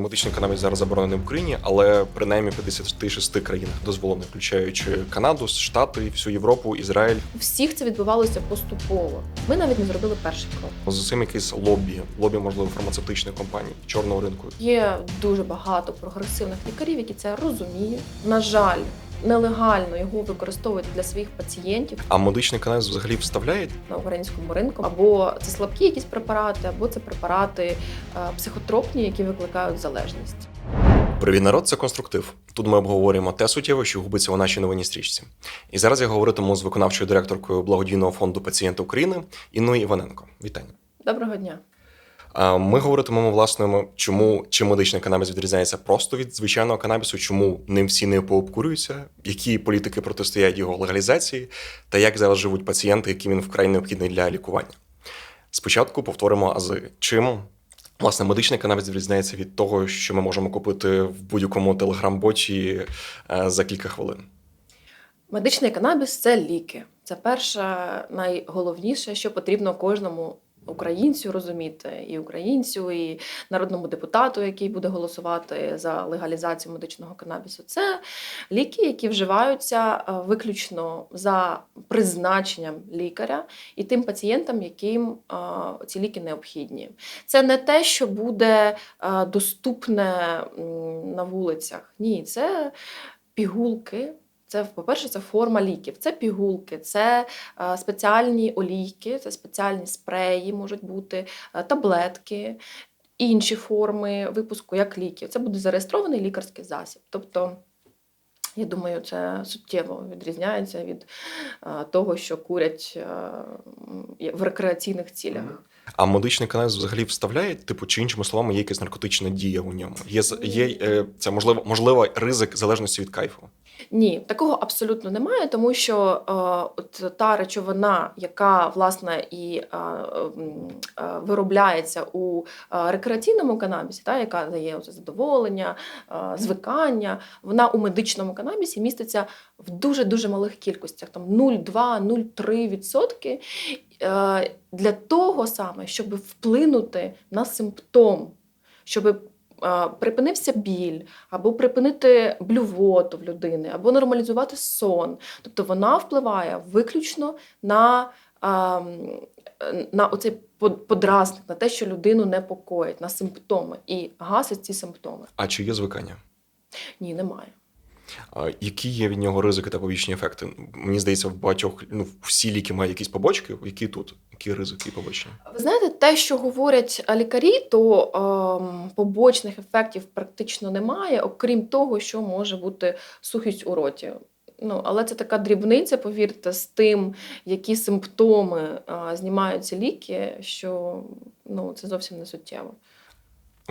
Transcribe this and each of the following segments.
Медичний канабіс зараз заборонений в Україні, але принаймні в 56 країнах дозволено, включаючи Канаду, Штати, всю Європу, Ізраїль. У всіх це відбувалося поступово. Ми навіть не зробили перший крок. З цим якесь лобі, лобі, можливо, фармацевтичних компаній, чорного ринку. Є дуже багато прогресивних лікарів, які це розуміють. На жаль, нелегально його використовують для своїх пацієнтів А медичний канабіс взагалі вставляє на українському ринку. Або це слабкі якісь препарати, або це препарати е, психотропні, які викликають залежність. Привіт, народ, це конструктив. Тут ми обговорюємо те суттєве, що губиться у нашій новинній стрічці. І зараз я говоритиму з виконавчою директоркою благодійного фонду пацієнта України Інною Іваненко. Вітання. Доброго дня. Ми говоритимемо власне, чому чи медичний канабіс відрізняється просто від звичайного канабісу, чому ним всі не пообкурюються, які політики протистоять його легалізації, та як зараз живуть пацієнти, яким він вкрай необхідний для лікування. Спочатку повторимо ази. Чим власне медичний канабіс відрізняється від того, що ми можемо купити в будь-якому телеграм-боті е, за кілька хвилин. Медичний канабіс це ліки. Це перше найголовніше, що потрібно кожному українцю розуміти, і українцю, і народному депутату, який буде голосувати за легалізацію медичного канабісу. Це ліки, які вживаються е, виключно за призначенням лікаря і тим пацієнтам, яким е, ці ліки необхідні. Це не те, що буде е, доступне на вулицях. Ні, це пігулки. Це, по-перше, це форма ліків, це пігулки, це е, спеціальні олійки, це спеціальні спреї можуть бути, е, таблетки, інші форми випуску як ліків. Це буде зареєстрований лікарський засіб. Тобто, я думаю, це суттєво відрізняється від е, того, що курять в рекреаційних цілях. А медичний канабіс взагалі вставляє, типу, чи іншими словами, є якась наркотична дія у ньому? Є, є це можливо, можливо ризик залежності від кайфу. Ні, такого абсолютно немає, тому що е, от та речовина, яка власне і е, е, виробляється у рекреаційному канабісі, та, яка дає задоволення, звикання, вона у медичному канабісі міститься в дуже дуже малих кількостях, там 0,2-0,3% е, для того саме, щоб вплинути на симптом, щоб припинився біль, або припинити блювоту в людини, або нормалізувати сон. Тобто вона впливає виключно на, на оцей подразник, на те, що людину непокоїть, на симптоми і гасить ці симптоми. А чи є звикання? Ні, немає. А які є від нього ризики та побічні ефекти? Мені здається, в багатьох ну всі ліки мають якісь побочки. Які тут? Які ризики і побочні? Ви знаєте, те, що говорять е, лікарі, то ем, побочних ефектів практично немає, окрім того, що може бути сухість у роті. Ну, але це така дрібниця, повірте, з тим, які симптоми е, знімаються ліки, що ну, це зовсім не суттєво.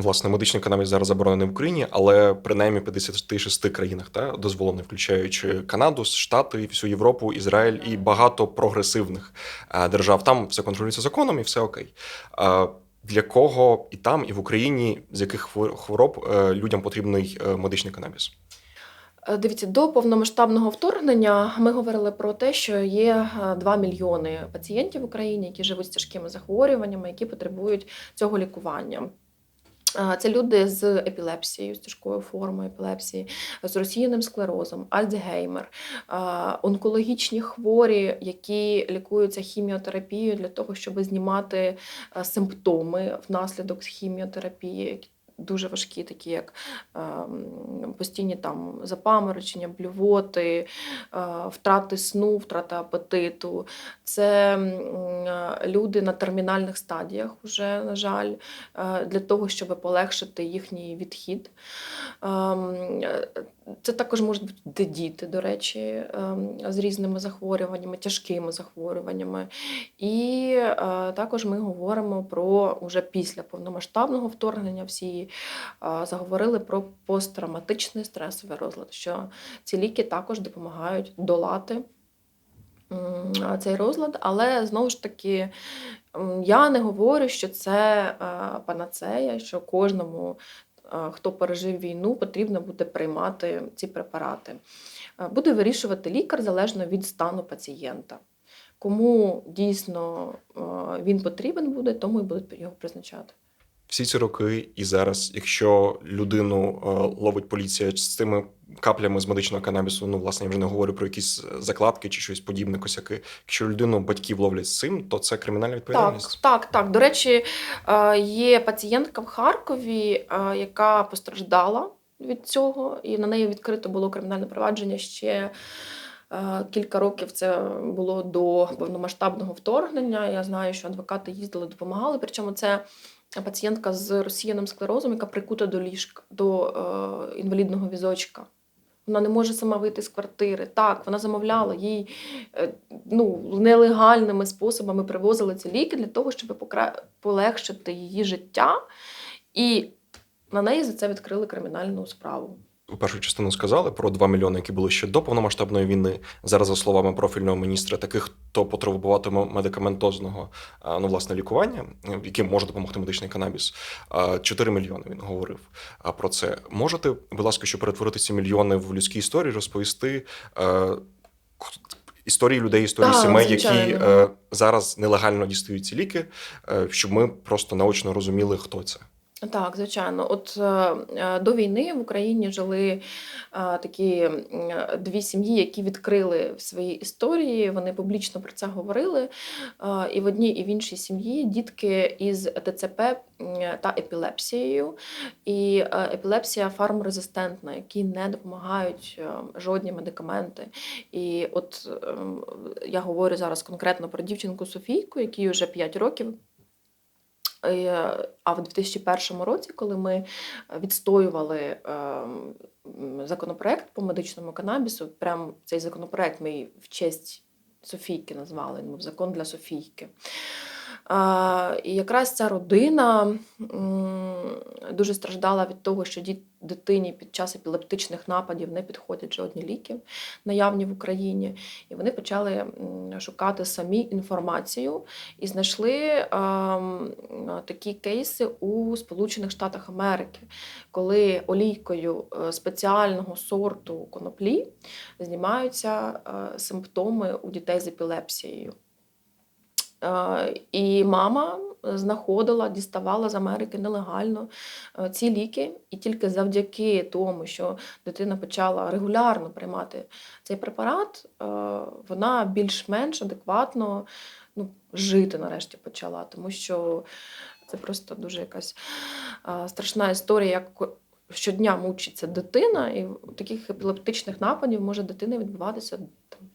Власне, медичний канабіс зараз заборонений в Україні, але принаймні в 56 країнах та дозволено, включаючи Канаду, Штати, всю Європу, Ізраїль і багато прогресивних е, держав. Там все контролюється законом і все окей. Е, Для кого і там, і в Україні з яких хвороб е, людям потрібний медичний канабіс? Дивіться, до повномасштабного вторгнення ми говорили про те, що є е, 2 мільйони пацієнтів в Україні, які живуть з тяжкими захворюваннями, які потребують цього лікування. Це люди з епілепсією, з тяжкою формою епілепсії, з розсіяним склерозом, Альцгеймер, онкологічні хворі, які лікуються хіміотерапією для того, щоб знімати е, симптоми внаслідок хіміотерапії, дуже важкі, такі як ем, постійні там запаморочення, блювоти, е, втрати сну, втрата апетиту. Це е, люди на термінальних стадіях, вже, на жаль, е, для того, щоб полегшити їхній відхід. Це також можуть бути діти, до речі, ем, з різними захворюваннями, тяжкими захворюваннями. І е, також ми говоримо про уже після повномасштабного вторгнення всі е, заговорили про посттравматичний стресовий розлад, що ці ліки також допомагають долати цей розлад, але знову ж таки. Я не говорю, що це е, панацея, що кожному, хто пережив війну, потрібно буде приймати ці препарати. Е, Буде вирішувати лікар залежно від стану пацієнта. Кому дійсно е, він потрібен буде, тому і будуть його призначати. Всі ці роки і зараз, якщо людину е, ловить поліція з тими каплями з медичного канабісу, ну власне я вже не говорю про якісь закладки чи щось подібне, косяки. Якщо людину батьків ловлять з цим, то це кримінальна відповідальність. так, так. До речі, е, є пацієнтка в Харкові, е, яка постраждала від цього, і на неї відкрито було кримінальне провадження ще. е, Кілька років це було до повномасштабного вторгнення. Я знаю, що адвокати їздили, допомагали. Причому це пацієнтка з розсіяним склерозом, яка прикута до ліжка, до е, інвалідного візочка. Вона не може сама вийти з квартири. Так, вона замовляла їй е, ну, нелегальними способами привозили ці ліки для того, щоб покра... полегшити її життя. І на неї за це відкрили кримінальну справу. У першу частину сказали про 2 мільйони, які були ще до повномасштабної війни. Зараз, за словами профільного міністра, таких, хто потребуватиме медикаментозного ну, власне, лікування, е, яким може допомогти медичний канабіс, а, 4 мільйони він говорив а, про це. Можете, будь ласка, щоб перетворити ці мільйони в людські історії, розповісти е, історії людей, історії Так, сімей, які звичайно. е, зараз нелегально дістають ці ліки, е, щоб ми просто наочно розуміли, хто це. Так, звичайно. От е, е, до війни в Україні жили е, такі дві сім'ї, які відкрили в своїй історії. Вони публічно про це говорили. І в одній, і в іншій сім'ї дітки із ТЦП та епілепсією. І епілепсія фармрезистентна, які не допомагають жодні медикаменти. І от ем, я говорю зараз конкретно про дівчинку Софійку, якій вже 5 років. Е, А в 2001 році, коли ми відстоювали ем, законопроект по медичному канабісу, прям цей законопроект ми в честь Софійки назвали, був закон для Софійки. І якраз ця родина дуже страждала від того, що дитині під час епілептичних нападів не підходять жодні ліки, наявні в Україні. І вони почали шукати самі інформацію і знайшли такі кейси у Сполучених Штатах Америки, коли олійкою е, спеціального сорту коноплі знімаються е, симптоми у дітей з епілепсією. Е, І мама знаходила, діставала з Америки нелегально е, ці ліки, і тільки завдяки тому, що дитина почала регулярно приймати цей препарат, е, вона більш-менш адекватно ну, жити нарешті почала, тому що це просто дуже якась страшна історія, як щодня мучиться дитина, і таких епілептичних нападів може дитина відбуватися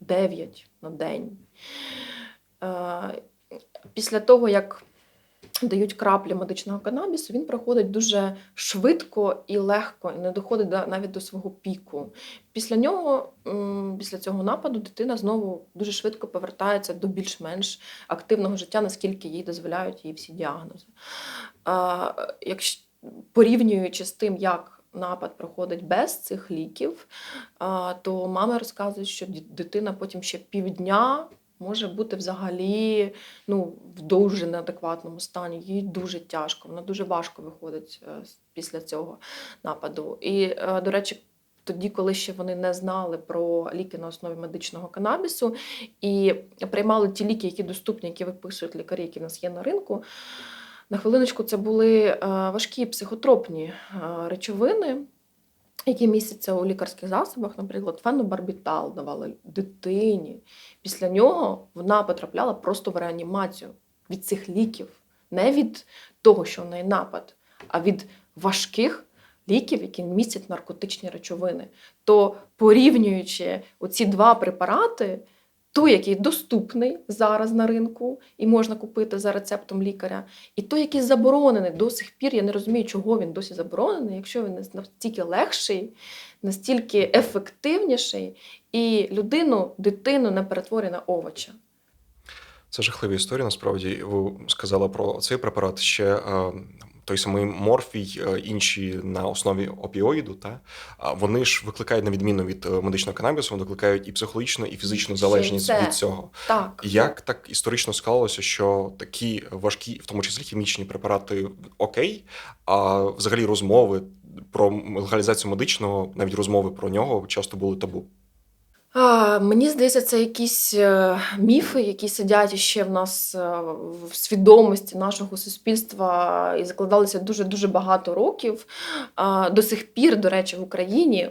9 на день. Після того, як дають краплі медичного канабісу, він проходить дуже швидко і легко, і не доходить навіть до свого піку. Після нього, після цього нападу, дитина знову дуже швидко повертається до більш-менш активного життя, наскільки їй дозволяють її всі діагнози. Порівнюючи з тим, як напад проходить без цих ліків, то мами розказують, що дитина потім ще півдня може бути взагалі ну, в дуже неадекватному стані. Їй дуже тяжко, вона дуже важко виходить е, після цього нападу. І, е, до речі, тоді, коли ще вони не знали про ліки на основі медичного канабісу і приймали ті ліки, які доступні, які виписують лікарі, які в нас є на ринку. На хвилиночку це були е, важкі психотропні речовини, які містяться у лікарських засобах, наприклад, фенобарбітал давали дитині. Після нього вона потрапляла просто в реанімацію від цих ліків, не від того, що в неї напад, а від важких ліків, які містять наркотичні речовини. То порівнюючи оці два препарати, той, який доступний зараз на ринку і можна купити за рецептом лікаря, і той, який заборонений до сих пір, я не розумію, чого він досі заборонений, якщо він настільки легший, настільки ефективніший, і людину, дитину не перетворює на овоча. Це жахливі історії. Насправді ви сказали про цей препарат ще. Той самий морфій, е, інші на основі опіоїду, та вони ж викликають на відміну від е, медичного канабісу, вони викликають і психологічну, і фізичну залежність це. від цього. Так, Як так історично склалося, що такі важкі, в тому числі хімічні препарати, окей, а взагалі розмови про легалізацію медичного, навіть розмови про нього часто були табу. Мені здається, це якісь е, міфи, які сидять ще в нас е, в свідомості нашого суспільства і закладалися дуже дуже багато років. До сих пір, до речі, в Україні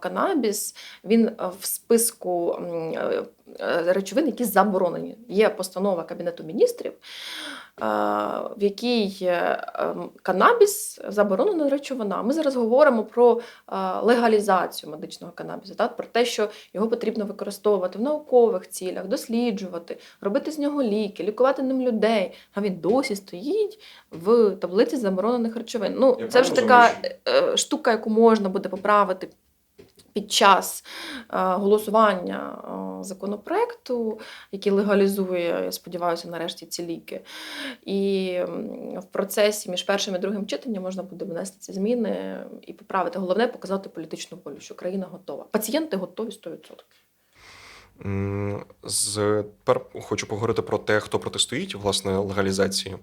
канабіс він е, в списку е, е, речовин, які заборонені. Є постанова Кабінету міністрів, е, в якій е, ем, канабіс заборонена речовина. Ми зараз говоримо про е, легалізацію медичного канабісу, так? про те, що його потрібно використовувати в наукових цілях, досліджувати, робити з нього ліки, лікувати ним людей. А він досі стоїть в таблиці заборонених речовин. Ну, Я це вже така е, штука, яку можна буде поправити. Під час е, голосування е, законопроекту, який легалізує, я сподіваюся, нарешті ці ліки. І в процесі між першим і другим читанням можна буде внести ці зміни і поправити. Головне показати політичну волю, що країна готова. Пацієнти готові 100%. З тепер хочу поговорити про те, хто протистоїть власне легалізації.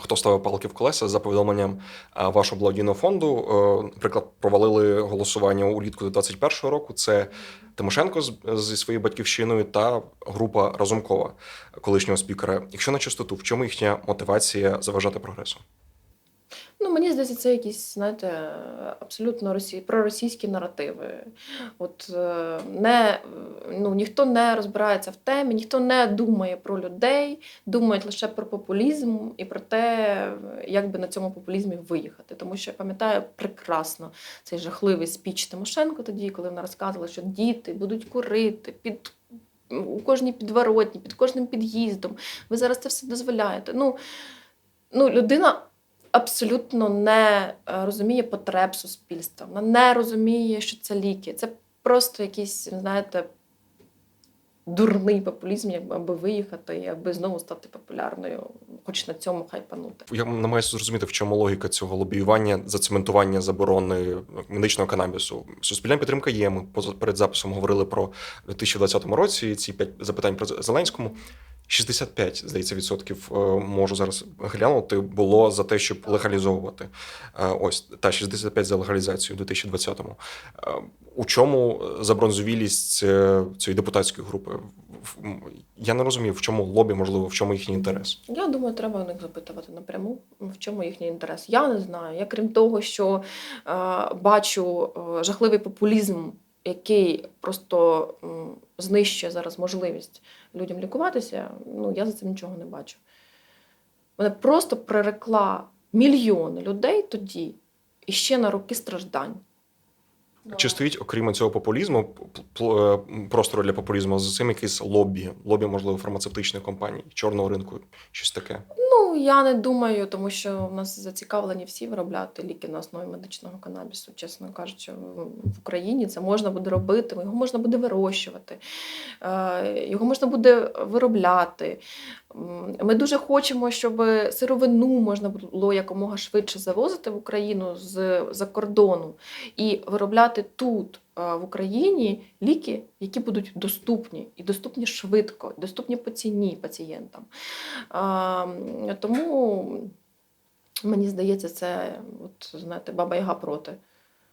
Хто ставив палки в колеса за повідомленням вашого благодійного фонду? е, Наприклад, провалили голосування улітку 2021 року. Це Тимошенко зі своєю батьківщиною та група Разумкова, колишнього спікера. Якщо на чистоту, в чому їхня мотивація заважати прогресу? Ну, мені здається, це якісь, знаєте, абсолютно росі... проросійські наративи. От е, не, ну, ніхто не розбирається в темі, ніхто не думає про людей, думають лише про популізм і про те, як би на цьому популізмі виїхати. Тому що я пам'ятаю прекрасно цей жахливий спіч Тимошенко тоді, коли вона розказувала, що діти будуть курити під. У кожній підворотні, під кожним під'їздом. Ви зараз це все дозволяєте. Ну, ну людина абсолютно не е, розуміє потреб суспільства. Вона не розуміє, що це ліки. Це просто якийсь, знаєте, дурний популізм, аби виїхати і аби знову стати популярною, хоч на цьому хайпанути. Я намагаюся зрозуміти, в чому логіка цього лобіювання, зацементування заборони медичного канабісу. Суспільна підтримка є. Ми перед записом говорили про 2020 році. Ці п'ять запитань про Зеленському. 65, здається, відсотків е, можу зараз глянути. Було за те, щоб легалізовувати. Е, Ось та 65 за легалізацію у 2020-му. Е, У чому забронзовілість цієї депутатської групи? Я не розумів, в чому лобі, можливо, в чому їхній інтерес. Я думаю, треба у них запитувати напряму, в чому їхній інтерес. Я не знаю. Я крім того, що е, бачу жахливий популізм, який просто знищує зараз можливість людям лікуватися. Ну я за цим нічого не бачу. Вона просто прирекла мільйони людей тоді і ще на роки страждань. Чи стоїть, окрім цього популізму, е, простору для популізму за цим якесь лобі, лобі, можливо, фармацевтичних компаній, чорного ринку, щось таке. Ну, я не думаю, тому що в нас зацікавлені всі виробляти ліки на основі медичного канабісу. Чесно кажучи, в Україні це можна буде робити, його можна буде вирощувати, е, його можна буде виробляти. Ми дуже хочемо, щоб сировину можна було якомога швидше завозити в Україну з-за кордону і виробляти тут. Е, В Україні ліки, які будуть доступні і доступні швидко, доступні по ціні пацієнтам. Тому мені здається, це от знаєте, баба Яга проти.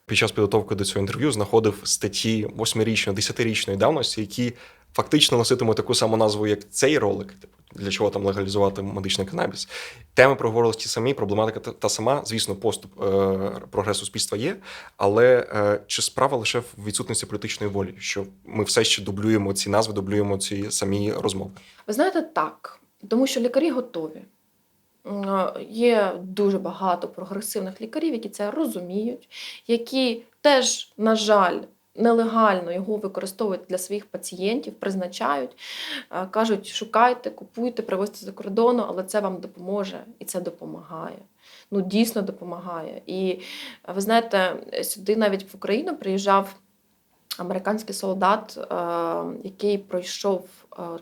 Під час підготовки до цього інтерв'ю знаходив статті 8-річної, 10-річної давності, які фактично носитимуть таку саму назву, як цей ролик. Типу, для чого там легалізувати медичний канабіс. Теми проговорились ті самі, проблематика та, сама. Звісно, поступ е, прогрес суспільства є, але е, чи справа лише в відсутності політичної волі, що ми все ще дублюємо ці назви, дублюємо ці самі розмови. Ви знаєте, так, тому що лікарі готові. Є дуже багато прогресивних лікарів, які це розуміють, які теж, на жаль, нелегально його використовують для своїх пацієнтів, призначають, е, кажуть, шукайте, купуйте, привозьте за кордону, але це вам допоможе і це допомагає. Ну, дійсно допомагає. І е, ви знаєте, сюди навіть в Україну приїжджав американський солдат, е, який пройшов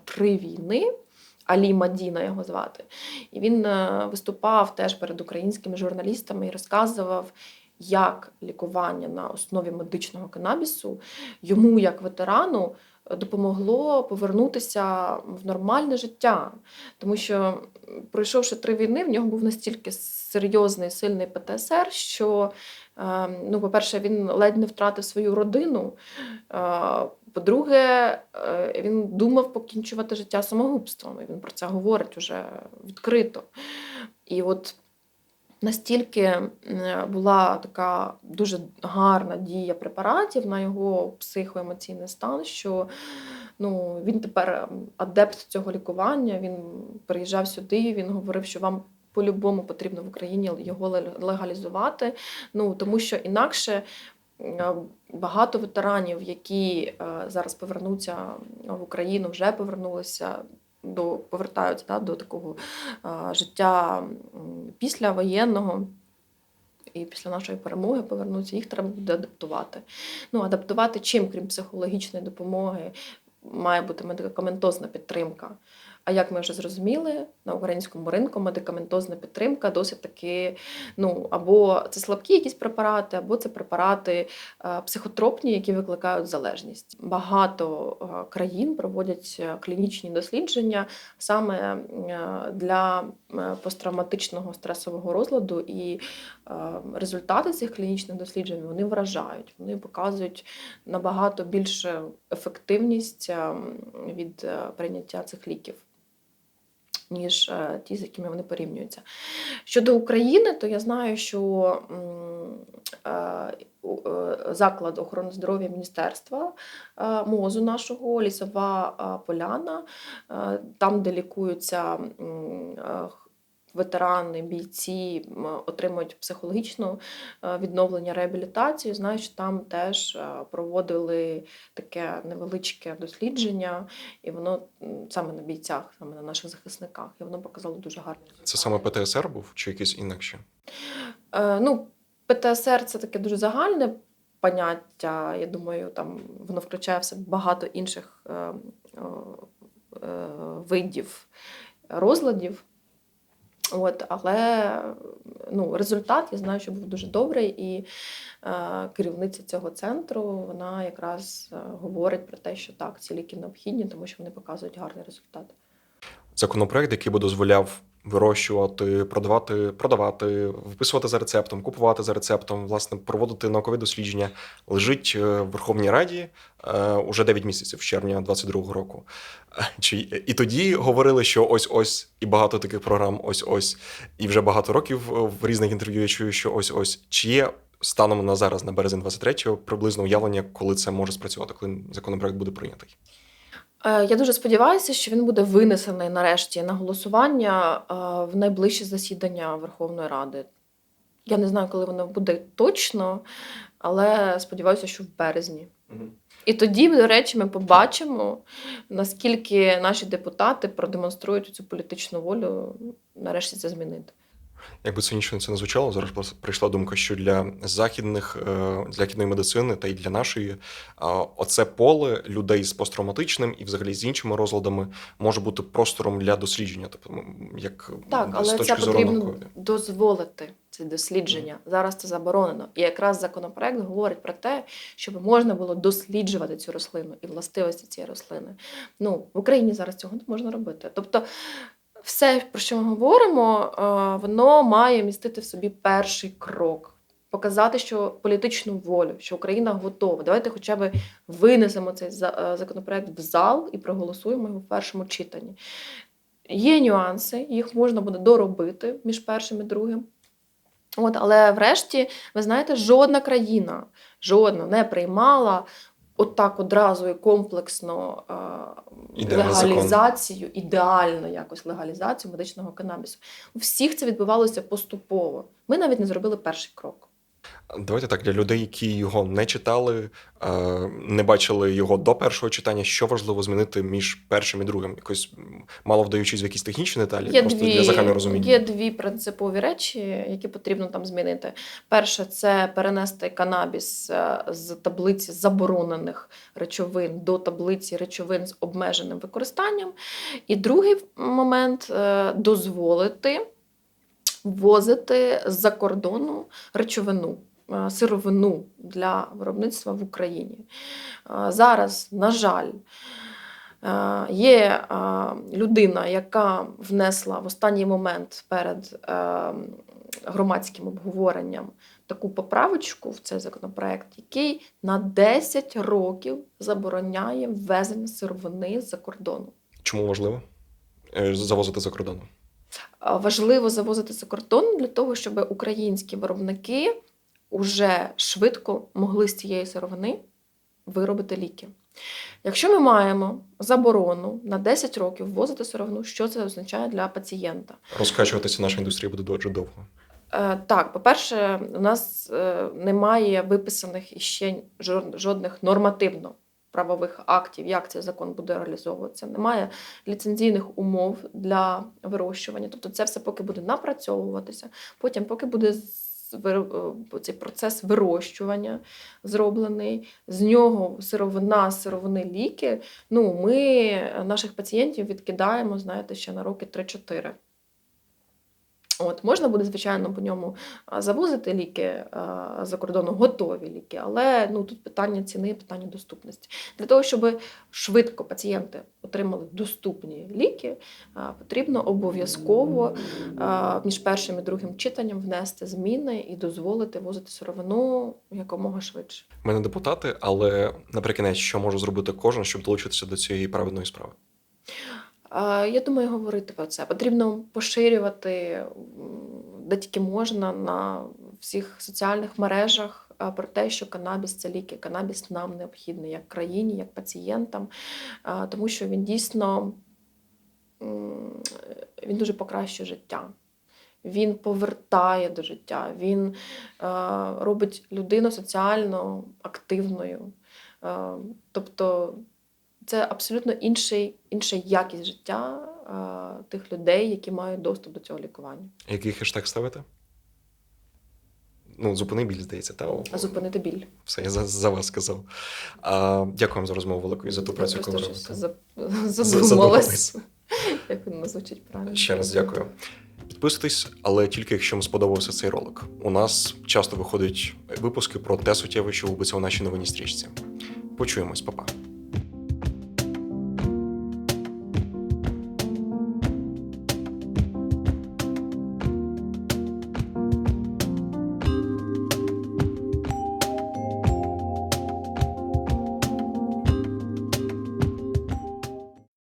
три війни. Алі Мадіна його звати. І він виступав теж перед українськими журналістами і розказував, як лікування на основі медичного канабісу йому, як ветерану, е, допомогло повернутися в нормальне життя. Тому що, пройшовши три війни, в нього був настільки серйозний сильний ПТСР, що, е, ну, по-перше, він ледь не втратив свою родину. Е, По-друге, він думав покінчувати життя самогубством. І він про це говорить уже відкрито. І от настільки була така дуже гарна дія препаратів на його психоемоційний стан, що ну, він тепер адепт цього лікування. Він приїжджав сюди, він говорив, що вам. По-любому потрібно в Україні його легалізувати. Ну тому що інакше е, багато ветеранів, які е, зараз повернуться в Україну, вже повернулися до повертаються да, до такого а, життя після воєнного. І після нашої перемоги повернуться, їх треба буде адаптувати. Ну, адаптувати чим, крім психологічної допомоги, має бути медикаментозна підтримка. А як ми вже зрозуміли, на українському ринку медикаментозна підтримка досить таки, ну, або це слабкі якісь препарати, або це препарати е, психотропні, які викликають залежність. Багато е, країн проводять е, клінічні дослідження саме для посттравматичного стресового розладу, і результати цих клінічних досліджень вони вражають. Вони показують набагато більше ефективність е, від е, прийняття цих ліків. Ніж е, ті, з якими вони порівнюються. Щодо України, то я знаю, що заклад охорони здоров'я міністерства МОЗу нашого, лісова поляна, там, де лікуються ветерани, бійці, отримують психологічну е, відновлення, реабілітацію. Знаю, що там теж е, проводили таке невеличке дослідження, і воно саме на бійцях, саме на наших захисниках, і воно показало дуже гарно. Це саме ПТСР був чи якийсь інакше? Е, ну, ПТСР це таке дуже загальне поняття. Я думаю, там воно включає в себе багато інших е, е, видів розладів. От, але ну, результат я знаю, що був дуже добрий, і е, керівниця цього центру вона якраз е, говорить про те, що так, ці ліки необхідні, тому що вони показують гарний результат. Законопроект, який би дозволяв вирощувати, продавати, продавати, виписувати за рецептом, купувати за рецептом, власне, проводити наукові дослідження, лежить е, в Верховній Раді е, уже 9 місяців, з червня 22-го року. Е, і тоді говорили, що ось ось і багато таких програм, ось ось, і вже багато років в різних інтерв'ю я чую, що ось ось. Чи є станом на зараз, на березень 23-го, приблизно уявлення, коли це може спрацювати, коли законопроект буде прийнятий? Е, Я дуже сподіваюся, що він буде винесений нарешті на голосування е, в найближче засідання Верховної Ради. Я не знаю, коли воно буде точно, але сподіваюся, що в березні. І тоді, до речі, ми побачимо, наскільки наші депутати продемонструють цю політичну волю нарешті це змінити. Якби цинічно це не звучало, зараз прийшла думка, що для західних е, для західної медицини та й для нашої е, оце поле людей з посттравматичним і взагалі з іншими розладами може бути простором для дослідження, тобто як Так, з але точки це зору потрібно наукової. дозволити це дослідження. Зараз це заборонено. І якраз законопроект говорить про те, щоб можна було досліджувати цю рослину і властивості цієї рослини. Ну, в Україні зараз цього не можна робити. Тобто, все, про що ми говоримо, е, воно має містити в собі перший крок. Показати, що політичну волю, що Україна готова. Давайте хоча б винесемо цей е, законопроект в зал і проголосуємо його в першому читанні. Є нюанси, їх можна буде доробити між першим і другим. От, але врешті, ви знаєте, жодна країна жодна не приймала отак одразу і комплексно е, легалізацію, закон. ідеально якось легалізацію медичного канабісу. У всіх це відбувалося поступово. Ми навіть не зробили перший крок. Давайте так для людей, які його не читали, е, не бачили його до першого читання. Що важливо змінити між першим і другим? Якось мало вдаючись в якісь технічні деталі, Є просто дві, для загального розуміння. є дві принципові речі, які потрібно там змінити. Перше, це перенести канабіс е, з таблиці заборонених речовин до таблиці речовин з обмеженим використанням. І другий момент е, дозволити ввозити з-за кордону речовину. е, Сировину для виробництва в Україні. Е, Зараз, на жаль, Е, Є людина, яка внесла в останній момент перед громадським обговоренням таку поправочку в цей законопроект, який на 10 років забороняє ввезення сировини з-за кордону. Чому важливо завозити за кордоном? Важливо завозити за кордон для того, щоб українські виробники уже швидко могли з цієї сировини виробити ліки. Якщо ми маємо заборону на 10 років ввозити сировину, що це означає для пацієнта? Розкачуватися наша індустрія буде дуже довго. Е, Так, по-перше, у нас е, немає виписаних іще жор- жодних нормативно правових актів, як цей закон буде реалізовуватися. Немає ліцензійних умов для вирощування. Тобто, це все поки буде напрацьовуватися. Потім, поки буде е, цей процес вирощування зроблений, з нього сировина, сировини ліки. Ну, ми наших пацієнтів відкидаємо, знаєте, ще на роки 3-4. От, можна буде, звичайно, по ньому завозити ліки за кордону, готові ліки, але ну, тут питання ціни, питання доступності. Для того, щоб швидко пацієнти отримали доступні ліки, потрібно обов'язково між першим і другим читанням внести зміни і дозволити возити сировину якомога швидше. Ми не депутати, але наприкінець, що може зробити кожен, щоб долучитися до цієї праведної справи? Я думаю, говорити про це. Потрібно поширювати де тільки можна на всіх соціальних мережах про те, що канабіс це ліки, канабіс нам необхідний як країні, як пацієнтам, тому що він дійсно він дуже покращує життя. Він повертає до життя, він робить людину соціально активною. Тобто це абсолютно інший, інша якість життя е, тих людей, які мають доступ до цього лікування. Який хештег ставити? Ну, зупини біль, здається, та Зупинити біль. все, я за, за вас сказав. А, дякую вам за розмову велику і за ту Я працю, яку ви робите. за- задумалась. Як воно звучить правильно? Ще раз дякую. Підписуйтесь, але тільки якщо вам сподобався цей ролик. У нас часто виходять випуски про те суттєве, що губиться у нашій новинній стрічці. Почуємось, па-па.